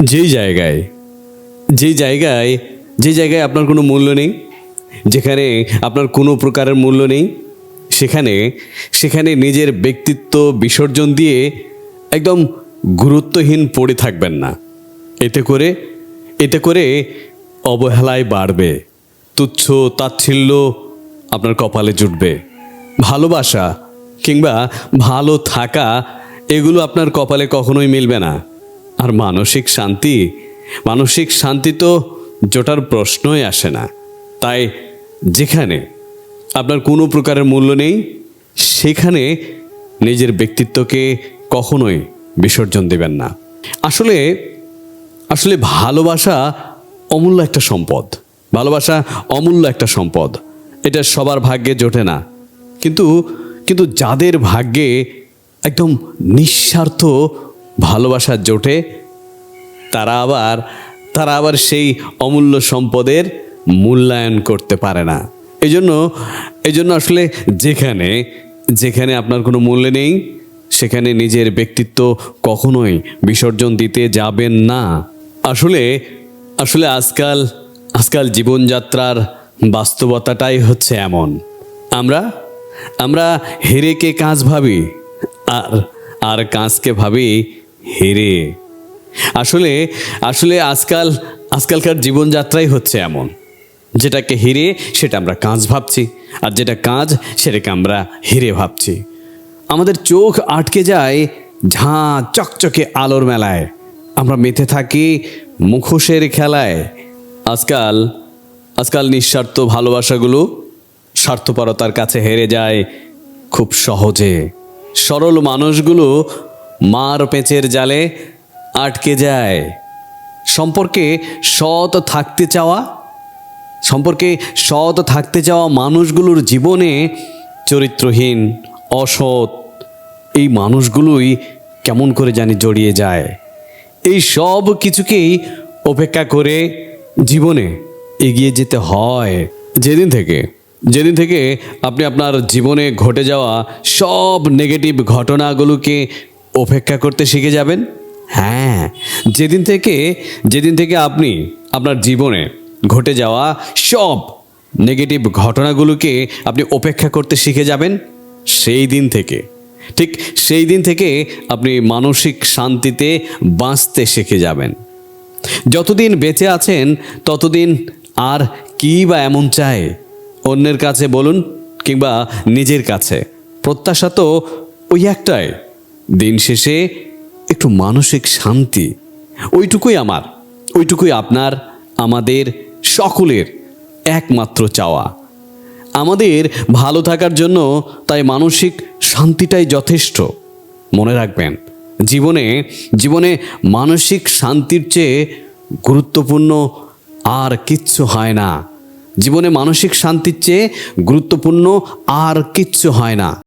যেই জায়গায় যেই জায়গায় যে জায়গায় আপনার কোনো মূল্য নেই, যেখানে আপনার কোনো প্রকারের মূল্য নেই, সেখানে সেখানে নিজের ব্যক্তিত্ব বিসর্জন দিয়ে একদম গুরুত্বহীন পড়ে থাকবেন না। এতে করে এতে করে অবহেলায় বাড়বে, তুচ্ছ তাচ্ছিল্য আপনার কপালে জুটবে। ভালোবাসা কিংবা ভালো থাকা, এগুলো আপনার কপালে কখনোই মিলবে না। আর মানসিক শান্তি? মানসিক শান্তি তো জোটার প্রশ্নই আসে না। তাই যেখানে আপনার কোনো প্রকারের মূল্য নেই, সেখানে নিজের ব্যক্তিত্বকে কখনোই বিসর্জন দেবেন না। আসলে আসলে ভালোবাসা অমূল্য একটা সম্পদ। ভালোবাসা অমূল্য একটা সম্পদ। এটা সবার ভাগ্যে জোটে না। কিন্তু কিন্তু যাদের ভাগ্যে একদম নিঃস্বার্থ ভালোবাসা জোটে, তারা আবার তারা আবার সেই অমূল্য সম্পদের মূল্যায়ন করতে পারে না। এই জন্য এই জন্য আসলে যেখানে যেখানে আপনার কোনো মূল্য নেই, সেখানে নিজের ব্যক্তিত্ব কখনোই বিসর্জন দিতে যাবেন না। আসলে আসলে আজকাল আজকাল জীবনযাত্রার বাস্তবতাটাই হচ্ছে এমন। আমরা আমরা হেরেকে কাজ ভাবি, আর আর কাজকে ভাবি হেরে। আসলে আসলে আজকাল, আজকালকার জীবনযাত্রাই হচ্ছে এমন। যেটাকে হিরে সেটা আমরা কাজ ভাবছি, আর যেটা কাজ সেটাকে আমরা হিরে ভাবছি। আমাদের চোখ আটকে যায় ঝাঁ, চকচকে আলোর মেলায়। আমরা মেতে থাকি মুখোশের খেলায়। আজকাল আজকাল নিঃস্বার্থ ভালোবাসাগুলো স্বার্থপরতার কাছে হেরে যায় খুব সহজে। সরল মানুষগুলো মার পেঁচের জালে আটকে যায়। সম্পর্কে সৎ থাকতে চাওয়া, সম্পর্কে সৎ থাকতে চাওয়া মানুষগুলোর জীবনে চরিত্রহীন, অসৎ, এই মানুষগুলোই কেমন করে জানি জড়িয়ে যায়। এই সব কিছুকেই উপেক্ষা করে জীবনে এগিয়ে যেতে হয়। যেদিন থেকে যেদিন থেকে আপনি আপনার জীবনে ঘটে যাওয়া সব নেগেটিভ ঘটনাগুলোকে উপেক্ষা করতে শিখে যাবেন? হ্যাঁ। যেদিন থেকে যেদিন থেকে আপনি আপনার জীবনে ঘটে যাওয়া সব নেগেটিভ ঘটনাগুলোকে আপনি উপেক্ষা করতে শিখে যাবেন, সেই দিন থেকে। ঠিক সেই দিন থেকে আপনি মানসিক শান্তিতে বাঁচতে শিখে যাবেন। যতদিন বেঁচে আছেন, ততদিন আর কী বা এমন চায়? অন্যের কাছে বলুন কিংবা নিজের কাছে। প্রত্যাশা তো ওই একটাই। দিন শেষে একটু মানসিক শান্তি, ওইটুকুই আমার, ওইটুকুই আপনার, আমাদের সকলের একমাত্র চাওয়া। আমাদের ভালো থাকার জন্য তাই মানসিক শান্তিটাই যথেষ্ট। মনে রাখবেন, জীবনে জীবনে মানসিক শান্তির চেয়ে গুরুত্বপূর্ণ আর কিচ্ছু হয় না। জীবনে মানসিক শান্তির চেয়ে গুরুত্বপূর্ণ আর কিচ্ছু হয় না।